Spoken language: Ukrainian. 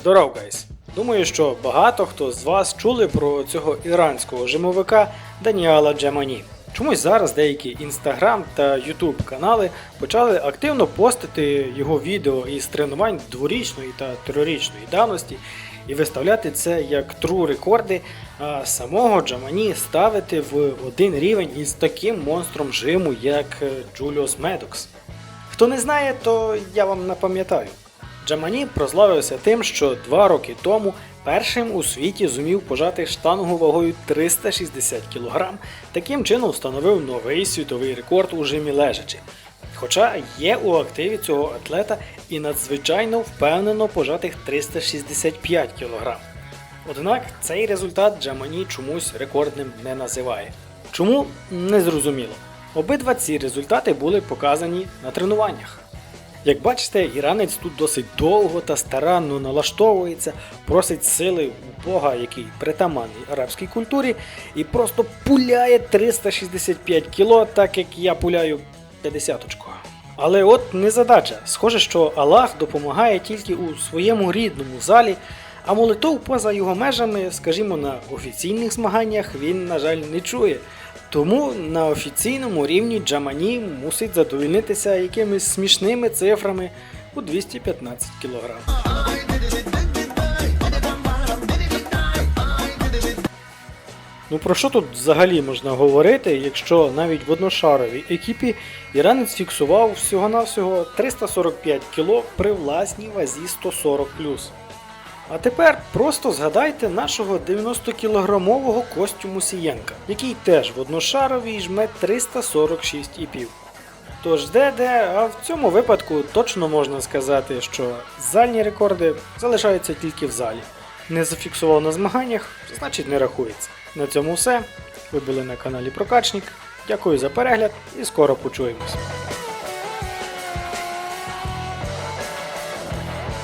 Здоров, гайс! Думаю, що багато хто з вас чули про цього іранського жимовика Даніала Джамані. Чомусь зараз деякі інстаграм та ютуб канали почали активно постити його відео із тренувань дворічної та трирічної давності і виставляти це як тру рекорди, а самого Джамані ставити в один рівень із таким монстром жиму, як е, Джуліус Медокс. Хто не знає, то я вам напам'ятаю. Джамані прославився тим, що два роки тому першим у світі зумів пожати штангу вагою 360 кг, таким чином встановив новий світовий рекорд у жимі лежачи. Хоча є у активі цього атлета і надзвичайно впевнено пожатих 365 кг. Однак цей результат Джамані чомусь рекордним не називає. Чому не зрозуміло. Обидва ці результати були показані на тренуваннях. Як бачите, іранець тут досить довго та старанно налаштовується, просить сили у Бога, який притаманний арабській культурі, і просто пуляє 365 кіло, так як я пуляю 50 очко. Але от незадача. Схоже, що Аллах допомагає тільки у своєму рідному залі, а молитов поза його межами, скажімо, на офіційних змаганнях він, на жаль, не чує. Тому на офіційному рівні Джамані мусить задовольнитися якимись смішними цифрами у 215 кг. Ну про що тут взагалі можна говорити, якщо навіть в одношаровій екіпі іранець фіксував всього-навсього 345 кг при власній вазі 140 а тепер просто згадайте нашого 90-кілограмового Костю Сієнка, який теж в одношаровій жме 346,5. Тож де-де, а в цьому випадку точно можна сказати, що зальні рекорди залишаються тільки в залі. Не зафіксував на змаганнях, значить не рахується. На цьому все. Ви були на каналі Прокачник. Дякую за перегляд і скоро почуємось.